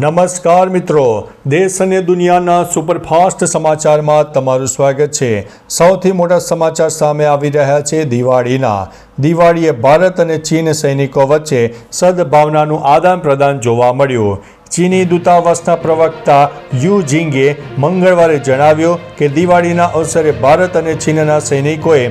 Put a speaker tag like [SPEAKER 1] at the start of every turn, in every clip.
[SPEAKER 1] નમસ્કાર મિત્રો. દેશ અને દુનિયાના સુપરફાસ્ટ સમાચારમાં તમારું સ્વાગત છે. સૌથી મોટા સમાચાર સામે આવી રહ્યા છે દિવાળીના. દિવાળીએ ભારત અને ચીન સૈનિકો વચ્ચે સદભાવનાનું આદાન પ્રદાન જોવા મળ્યું. ચીની દૂતાવાસના પ્રવક્તા યુ જિંગે મંગળવારે જણાવ્યું કે દિવાળીના અવસરે ભારત અને ચીનના સૈનિકોએ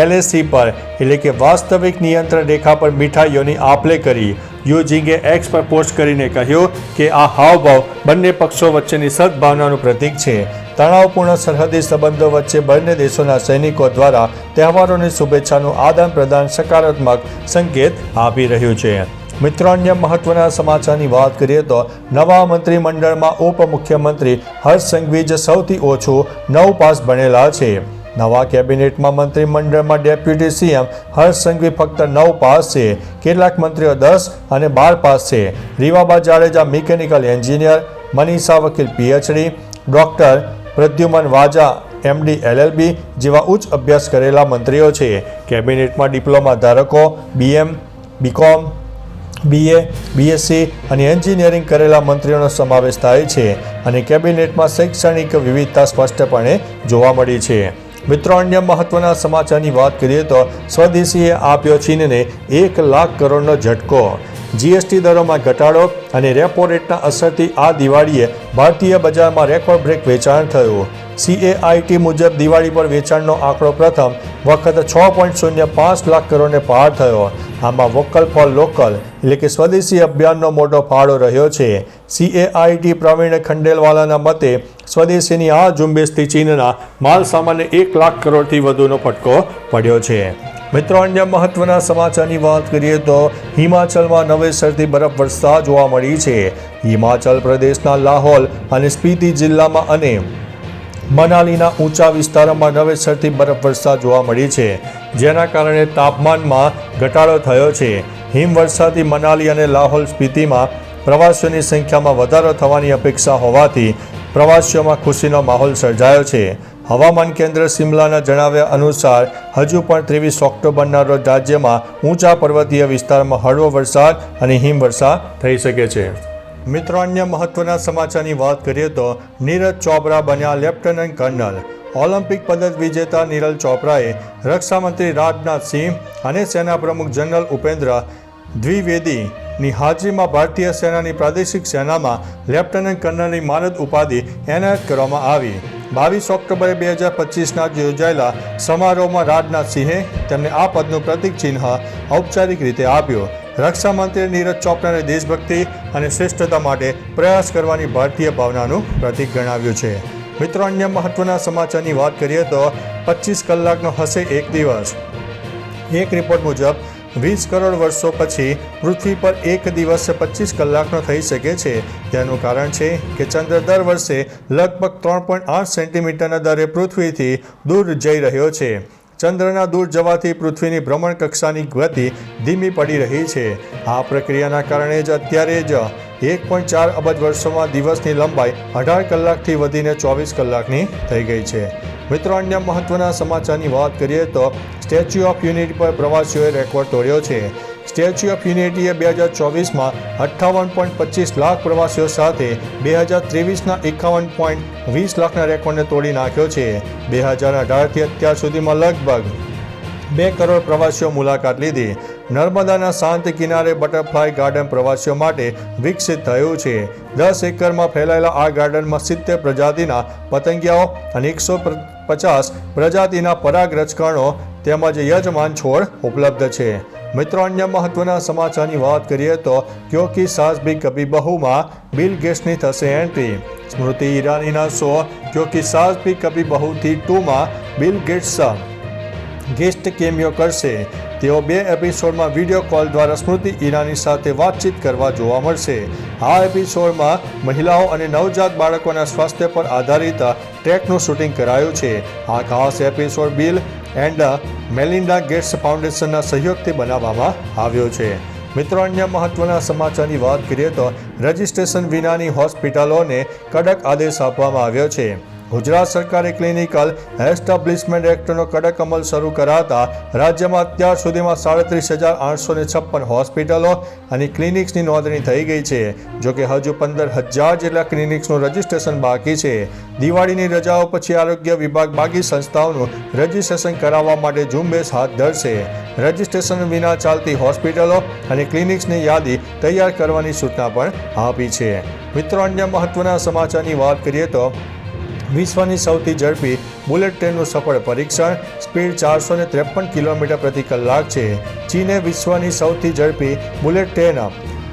[SPEAKER 1] એલએસી પર, એટલે કે વાસ્તવિક નિયંત્રણ રેખા પર મીઠાઈઓની આપલે કરી. યુજિંગે એક્સ પર પોસ્ટ કરીને કહ્યું કે આ હાવભાવ બંને પક્ષો વચ્ચેની સદભાવનાનું પ્રતીક છે. તણાવપૂર્ણ સરહદી સંબંધો વચ્ચે બંને દેશોના સૈનિકો દ્વારા તહેવારોની શુભેચ્છાનું આદાન પ્રદાન સકારાત્મક સંકેત આપી રહ્યું છે. મિત્રો, અન્ય મહત્વના સમાચારની વાત કરીએ તો નવા મંત્રીમંડળમાં ઉપમુખ્યમંત્રી હર્ષ સંઘવી જ સૌથી ઓછું નવ પાસ ભણેલા છે. નવા કેબિનેટમાં મંત્રીમંડળમાં ડેપ્યુટી સીએમ હર્ષ સંઘવી ફક્ત નવ પાસ છે. કેટલાક મંત્રીઓ દસ અને બાર પાસ છે. Rivaba Jadeja mechanical engineer, Manisha Vakil PhD, doctor Pradyuman Vaja MD LLB જેવા ઉચ્ચ અભ્યાસ કરેલા મંત્રીઓ છે. કેબિનેટમાં ડિપ્લોમા ધારકો, બીએમ, બીકોમ, બીએ, બીએસસી અને એન્જિનિયરિંગ કરેલા મંત્રીઓનો સમાવેશ થાય છે અને કેબિનેટમાં શૈક્ષણિક વિવિધતા સ્પષ્ટપણે જોવા મળી છે. મિત્રો, અન્ય મહત્વના સમાચારની વાત કરીએ તો સ્વદેશીએ આપ્યો ચીનને એક લાખ કરોડનો ઝટકો. જીએસટી દરોમાં ઘટાડો અને રેપો રેટના અસરથી આ દિવાળીએ ભારતીય બજારમાં રેકોર્ડ બ્રેક વેચાણ થયું. સીએઆઈટી મુજબ દિવાળી પર વેચાણનો આંકડો પ્રથમ વખત છ પોઈન્ટ શૂન્ય પાંચ લાખ કરોડને પાર થયો. આમાં વોકલ ફોર લોકલ એટલે કે સ્વદેશી અભિયાનનો મોટો ફાળો રહ્યો છે. સીએઆઈટી પ્રવીણ ખંડેલવાલાના મતે સ્વદેશીની આ ઝુંબેશથી ચીનના માલ સામાન્ય એક લાખ કરોડથી વધુનો ફટકો પડ્યો છે. મિત્રો, અન્ય મહત્વના સમાચારની વાત કરીએ તો હિમાચલમાં નવેસરથી બરફ વરસતા જોવા મળી છે. હિમાચલ પ્રદેશના લાહોલ અને સ્પીતિ જિલ્લામાં અને મનાલીના ઊંચા વિસ્તારોમાં નવેસરથી બરફ વર્ષા જોવા મળી છે. જેના કારણે તાપમાનમાં ઘટાડો થયો છે. હિમવર્ષાથી મનાલી અને લાહોલ સ્પીતિમાં પ્રવાસીઓની સંખ્યામાં વધારો થવાની અપેક્ષા હોવાથી પ્રવાસીઓમાં ખુશીનો માહોલ સર્જાયો છે. હવામાન કેન્દ્ર સિમલાના જણાવ્યા અનુસાર, હજુ પણ ત્રેવીસ ઓક્ટોબરના રોજ રાજ્યમાં ઊંચા પર્વતીય વિસ્તારમાં હળવો વરસાદ અને હિમવર્ષા થઈ શકે છે. મિત્રો, અન્ય મહત્વના સમાચારની વાત કરીએ તો, નીરજ ચોપરા બન્યા લેફ્ટનન્ટ કર્નલ. ઓલિમ્પિક પદક વિજેતા નીરજ ચોપરાએ રક્ષામંત્રી રાજનાથસિંહ અને સેના પ્રમુખ જનરલ ઉપેન્દ્ર દ્વિવેદીની હાજરીમાં ભારતીય સેનાની પ્રાદેશિક સેનામાં લેફ્ટનન્ટ કર્નલની માનદ ઉપાધિ એનાયત કરવામાં આવી. બાવીસ ઓક્ટોબરે બે હજાર પચીસના યોજાયેલા સમારોહમાં રાજનાથ સિંહે તેમને આ પદનું પ્રતિક ચિહ્ન ઔપચારિક રીતે આપ્યું. રક્ષામંત્રી નીરજ ચોપરાને દેશભક્તિ અને શ્રેષ્ઠતા માટે પ્રયાસ કરવાની ભારતીય ભાવનાનું પ્રતીક ગણાવ્યું છે. મિત્રો, અન્ય મહત્વના સમાચારની વાત કરીએ તો પચીસ કલાકનો હશે એક દિવસ. એક રિપોર્ટ મુજબ વીસ કરોડ વર્ષો પછી પૃથ્વી પર એક દિવસ પચીસ કલાકનો થઈ શકે છે. તેનું કારણ છે કે ચંદ્ર દર વર્ષે લગભગ ત્રણ પોઈન્ટ આઠ સેન્ટીમીટરના દરે પૃથ્વીથી દૂર જઈ રહ્યો છે. ચંદ્રના દૂર જવાથી પૃથ્વીની ભ્રમણ કક્ષાની ગતિ ધીમી પડી રહી છે. આ પ્રક્રિયાના કારણે જ અત્યારે જ એક પોઈન્ટ ચાર અબજ વર્ષોમાં દિવસની લંબાઈ અઢાર કલાકથી વધીને ચોવીસ કલાકની થઈ ગઈ છે. મિત્રો, અન્ય મહત્વના સમાચારની વાત કરીએ તો સ્ટેચ્યુ ઓફ યુનિટી પર પ્રવાસીઓએ રેકોર્ડ તોડ્યો છે. સ્ટેચ્યુ ઓફ યુનિટીએ બે હજાર ચોવીસમાં અઠ્ઠાવન પોઈન્ટ પચીસ લાખ પ્રવાસીઓ સાથે બે હજાર ત્રેવીસના એકાવન પોઈન્ટ વીસ લાખના રેકોર્ડને તોડી નાખ્યો છે. બે હજાર અઢારથી અત્યાર સુધીમાં લગભગ બે કરોડ પ્રવાસીઓ મુલાકાત લીધી. નર્મદાના શાંત કિનારે બટરફ્લાય ગાર્ડન પ્રવાસીઓ માટે વિકસિત થયું છે. દસ એકરમાં ફેલાયેલા આ ગાર્ડનમાં સિત્તેર પ્રજાતિના પતંગિયાઓ અને એકસો પચાસ પ્રજાતિના પરાગ રજકણો તેમજ યજમાન છોડ ઉપલબ્ધ છે. મિત્રો, અન્ય મહત્વના સમાચારની વાત કરીએ તો ક્યોકી સાસ ભી કભી બહુમાં બિલ ગેટ્સની થશે એન્ટ્રી. સ્મૃતિ ઈરાનીના શો ક્યોકી સાસ ભી કભી બહુથી ટુમાં બિલ ગેટ્સ ગેસ્ટ કેમિયો કરશે. તેઓ બે એપિસોડમાં વીડિયો કોલ દ્વારા સ્મૃતિ ઈરાની સાથે વાતચીત કરવા જોવા મળશે. આ એપિસોડમાં મહિલાઓ અને નવજાત બાળકોના સ્વાસ્થ્ય પર આધારિત ટ્રેકનું શૂટિંગ કરાયું છે. આ ખાસ episode Bill and Melinda Gates ફાઉન્ડેશનના સહયોગથી બનાવવામાં આવ્યો છે. મિત્રો, અન્ય મહત્વના સમાચારની વાત કરીએ તો રજિસ્ટ્રેશન વિનાની હોસ્પિટલોને કડક આદેશ આપવામાં આવ્યો છે. ગુજરાત સરકારે ક્લિનિકલ એસ્ટાબ્લિશમેન્ટ એક્ટનો કડક અમલ શરૂ કરાતા રાજ્યમાં અત્યાર સુધીમાં સાડત્રીસ હજાર આઠસો ને છપ્પન હોસ્પિટલો અને ક્લિનિક્સની નોંધણી થઈ ગઈ છે. જોકે હજુ પંદર હજાર જેટલા ક્લિનિક્સનું રજિસ્ટ્રેશન બાકી છે. દિવાળીની રજાઓ પછી આરોગ્ય વિભાગ બાકી સંસ્થાઓનું રજિસ્ટ્રેશન કરાવવા માટે ઝુંબેશ હાથ ધરશે. રજિસ્ટ્રેશન વિના ચાલતી હોસ્પિટલો અને ક્લિનિક્સની યાદી તૈયાર કરવાની સૂચના પણ આપી છે. મિત્રો, અન્ય મહત્વના સમાચારની વાત કરીએ તો વિશ્વની સૌથી ઝડપી બુલેટ ટ્રેનનું સફળ પરીક્ષણ, સ્પીડ ચારસો ને ત્રેપન કિલોમીટર પ્રતિ કલાક છે. ચીને વિશ્વની સૌથી ઝડપી bullet train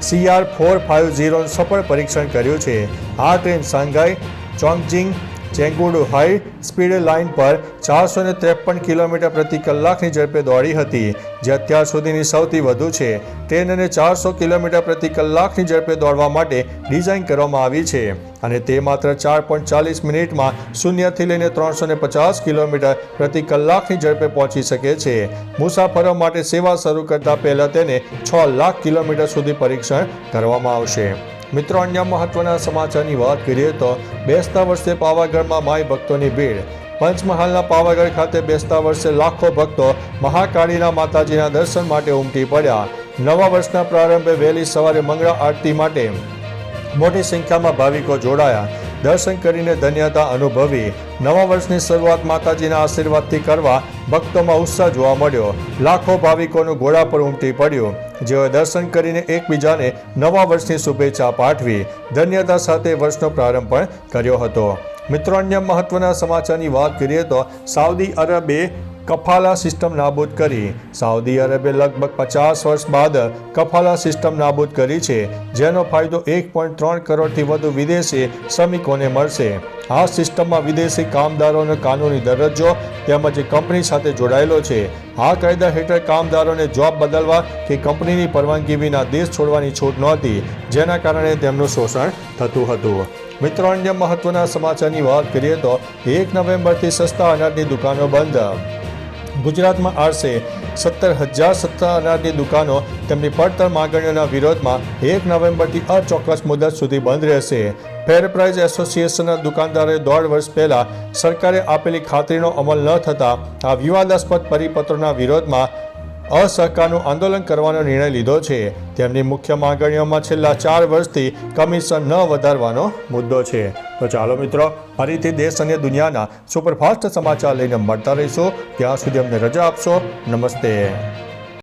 [SPEAKER 1] CR four five ઝીરોનું સફળ પરીક્ષણ કર્યું છે. આ train Shanghai Chongqing Chengdu high speed line પર ચારસો ને ત્રેપન કિલોમીટર પ્રતિ કલાકની ઝડપે દોડી હતી, જે અત્યાર સુધીની સૌથી વધુ છે. ટ્રેનને ચારસો કિલોમીટર પ્રતિ કલાકની ઝડપે દોડવા માટે ડિઝાઇન કરવામાં આવી છે અને તે માત્ર ચાર પોઈન્ટ ચાલીસ મિનિટમાં શૂન્યથી લઈને ત્રણસો ને પચાસ કિલોમીટર પ્રતિ કલાકની ઝડપે પહોંચી શકે છે. મુસાફરો માટે સેવા શરૂ કરતા પહેલાં તેને છ લાખ કિલોમીટર સુધી પરીક્ષણ કરવામાં આવશે. મિત્રો, અન્ય મહત્વના સમાચારની વાત કરીએ તો બેસતા વર્ષે પાવાગઢમાં માય ભક્તોની ભીડ પંચમહાલના પાવાગઢ ખાતે બેસતા વર્ષે લાખો ભક્તો મહાકાળીના માતાજીના દર્શન માટે ઉમટી પડ્યા. નવા વર્ષના પ્રારંભે વહેલી સવારે મંગળા આરતી માટે મોટી સંખ્યામાં ભાવિકો જોડાયા. દર્શન કરીને ધન્યતા અનુભવી. નવા વર્ષની શરૂઆત માતાજીના આશીર્વાદથી કરવા ભક્તોમાં ઉત્સાહ જોવા મળ્યો. લાખો ભાવિકોનું ઘોડા પર ઉમટી પડ્યું. જેઓએ દર્શન કરીને એકબીજાને નવા વર્ષની શુભેચ્છા પાઠવી ધન્યતા સાથે વર્ષનો પ્રારંભ પણ કર્યો હતો. મિત્રો અન્ય મહત્વના સમાચારની વાત કરીએ તો સાઉદી અરબે કફાલા સિસ્ટમ નાબૂદ કરી સાઉદી અરબે લગભગ પચાસ વર્ષ બાદ કફાલા સિસ્ટમ નાબૂદ કરી છે, જેનો ફાયદો એક પોઈન્ટ ત્રણ કરોડથી વધુ વિદેશી શ્રમિકોને મળશે. આ સિસ્ટમમાં વિદેશી કામદારોનો કાનૂની દરજ્જો તેમજ કંપની સાથે જોડાયેલો છે. આ કાયદા હેઠળ કામદારોને જોબ બદલવા કે કંપનીની પરવાનગી વિના દેશ છોડવાની છૂટ નહોતી, જેના કારણે તેમનું શોષણ થતું હતું. મિત્રો, અન્ય મહત્વના સમાચારની વાત કરીએ તો એક નવેમ્બરથી સસ્તા અનાજની દુકાનો બંધ. ગુજરાતમાં આશરે સત્તર હજાર સસ્તા અનાજની દુકાનો તેમની પડતર માંગણીઓના વિરોધમાં એક નવેમ્બરથી અચોક્કસ મુદત સુધી બંધ રહેશે. ફેર પ્રાઇઝ એસોસિએશનના દુકાનદારોએ દોઢ વર્ષ પહેલાં સરકારે આપેલી ખાતરીનો અમલ ન થતાં આ વિવાદાસ્પદ પરિપત્રોના વિરોધમાં અસહકારનું આંદોલન કરવાનો નિર્ણય લીધો છે. તેમની મુખ્ય માંગણીઓમાં છેલ્લા ચાર વર્ષથી કમિશન ન વધારવાનો મુદ્દો છે. તો ચાલો મિત્રો, ફરીથી દેશ અને દુનિયાના સુપરફાસ્ટ સમાચાર લઈને મળતા રહીશું. ત્યાં સુધી અમને રજા આપશો. નમસ્તે.